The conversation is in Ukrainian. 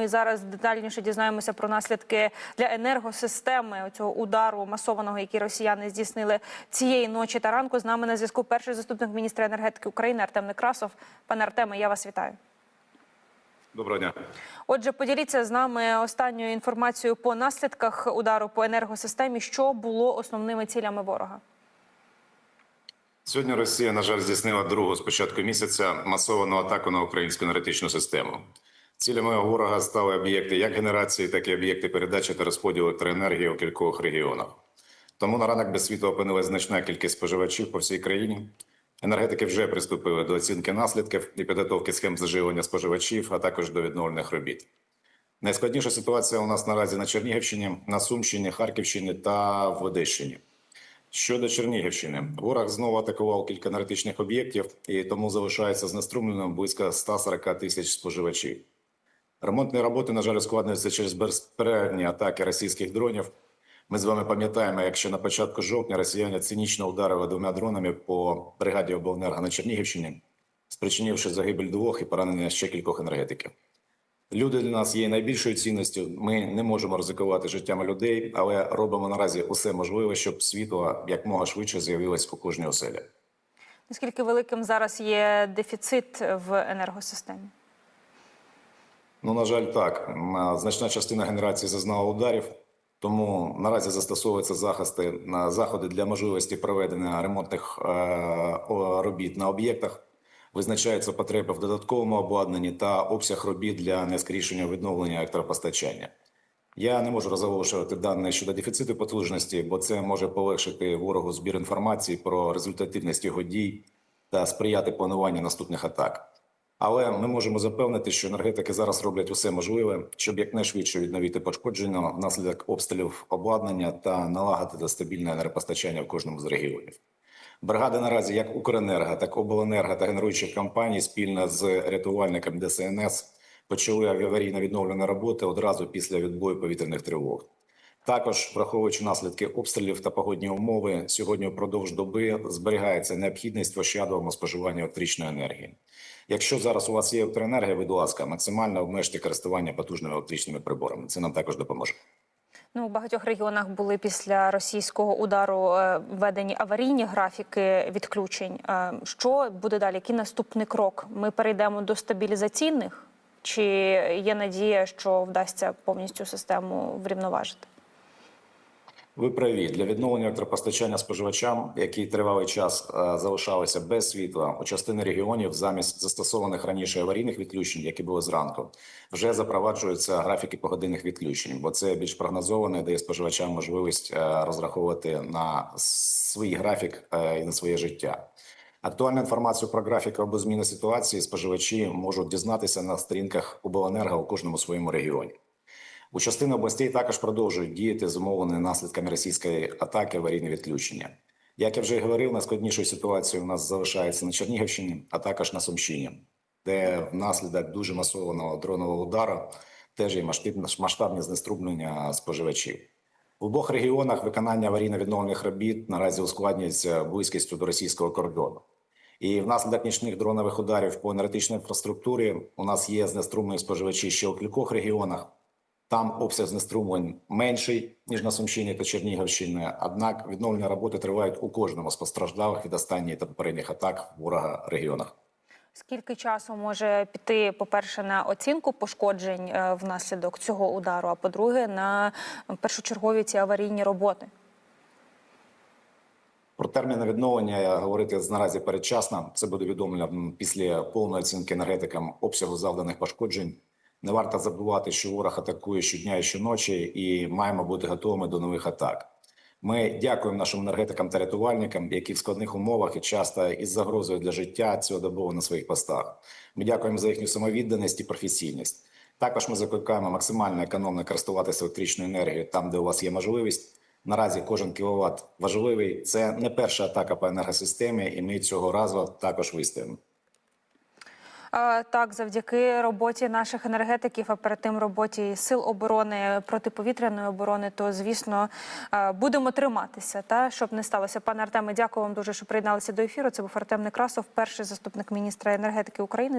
І зараз детальніше дізнаємося про наслідки для енергосистеми цього удару масованого, який росіяни здійснили цієї ночі та ранку. З нами на зв'язку перший заступник міністра енергетики України Артем Некрасов. Пане Артеме, я вас вітаю. Доброго дня. Отже, поділіться з нами останньою інформацією по наслідках удару по енергосистемі. Що було основними цілями ворога? Сьогодні Росія, на жаль, здійснила другу з початку місяця масовану атаку на українську енергетичну систему. Цілями ворога стали об'єкти як генерації, так і об'єкти передачі та розподілу електроенергії у кількох регіонах. Тому на ранок без світла опинилась значна кількість споживачів по всій країні. Енергетики вже приступили до оцінки наслідків і підготовки схем заживлення споживачів, а також до відновлених робіт. Найскладніша ситуація у нас наразі на Чернігівщині, на Сумщині, Харківщині та в Одещині. Щодо Чернігівщини, ворог знову атакував кілька енергетичних об'єктів і тому залишається знеструмленим близько 140 тисяч споживачів. Ремонтні роботи, на жаль, ускладнюються через безперервні атаки російських дронів. Ми з вами пам'ятаємо, якщо на початку жовтня росіяни цинічно ударили двома дронами по бригаді обленерго на Чернігівщині, спричинивши загибель двох і поранення ще кількох енергетиків. Люди для нас є найбільшою цінністю. Ми не можемо ризикувати життями людей, але робимо наразі усе можливе, щоб світло якмога швидше з'явилось у кожній оселі. Наскільки великим зараз є дефіцит в енергосистемі? Ну, на жаль, так. Значна частина генерації зазнала ударів, тому наразі застосовуються захисти на заходи для можливості проведення ремонтних е, робіт на об'єктах. Визначаються потреби в додатковому обладнанні та обсяг робіт для нескорішення відновлення електропостачання. Я не можу розголошувати дані щодо дефіциту потужності, бо це може полегшити ворогу збір інформації про результативність його дій та сприяти плануванню наступних атак. Але ми можемо запевнити, що енергетики зараз роблять усе можливе, щоб якнайшвидше відновити пошкодження внаслідок обстрілів обладнання та налагодити стабільне енергопостачання в кожному з регіонів. Бригади наразі як Укренерго, так Обленерго та генеруючих компаній спільно з рятувальником ДСНС почали аварійно відновлені роботи одразу після відбою повітряних тривог. Також, враховуючи наслідки обстрілів та погодні умови, сьогодні впродовж доби зберігається необхідність в споживанні електричної енергії. Якщо зараз у вас є електроенергія, будь ласка, максимально обмежте користування потужними електричними приборами. Це нам також допоможе. Ну, у багатьох регіонах були після російського удару е, введені аварійні графіки відключень. Е, Що буде далі? Який наступний крок? Ми перейдемо до стабілізаційних, чи є надія, що вдасться повністю систему врівноважити? Ви праві для відновлення електропостачання споживачам, які тривалий час е, залишалися без світла у частини регіонів, замість застосованих раніше аварійних відключень, які були зранку, вже запроваджуються графіки погодинних відключень, бо це більш прогнозоване, дає споживачам можливість е, розраховувати на свій графік е, і на своє життя. Актуальну інформацію про графіки або зміни ситуації споживачі можуть дізнатися на сторінках обленерго у кожному своєму регіоні. У частині областей також продовжують діяти зумовлені наслідками російської атаки аварійне відключення. Як я вже говорив, найскладнішою ситуацією у нас залишається на Чернігівщині, а також на Сумщині, де внаслідок дуже масованого дронового удару теж є масштаб- масштабне знеструблення споживачів. В обох регіонах виконання аварійно-відновлених робіт наразі ускладнюється близькістю до російського кордону. І внаслідок нічних дронових ударів по енергетичній інфраструктурі у нас є знеструмлені споживачі ще у кількох регіонах. Там обсяг знеструмлень менший ніж на Сумщині та Чернігівщині. Однак відновлення роботи тривають у кожному з постраждалих від останніх та попередніх атак ворога регіонах. Скільки часу може піти, по-перше, на оцінку пошкоджень е, внаслідок цього удару, а по-друге, на першочергові ці аварійні роботи? Про терміни відновлення говорити наразі передчасно. Це буде відомо м, після повної оцінки енергетикам обсягу завданих пошкоджень. Не варто забувати, що ворог атакує щодня і щоночі, і маємо бути готовими до нових атак. Ми дякуємо нашим енергетикам та рятувальникам, які в складних умовах і часто із загрозою для життя цілодобово на своїх постах. Ми дякуємо за їхню самовідданість і професійність. Також ми закликаємо максимально економно користуватися електричною енергією там, де у вас є можливість. Наразі кожен кіловат важливий. Це не перша атака по енергосистемі, і ми цього разу також вистоїмо. Так, завдяки роботі наших енергетиків, а перед тим роботі сил оборони протиповітряної оборони, то звісно е, будемо триматися, та щоб не сталося. Пане Артеме, дякую вам дуже, що приєдналися до ефіру. Це був Артем Некрасов, перший заступник міністра енергетики України.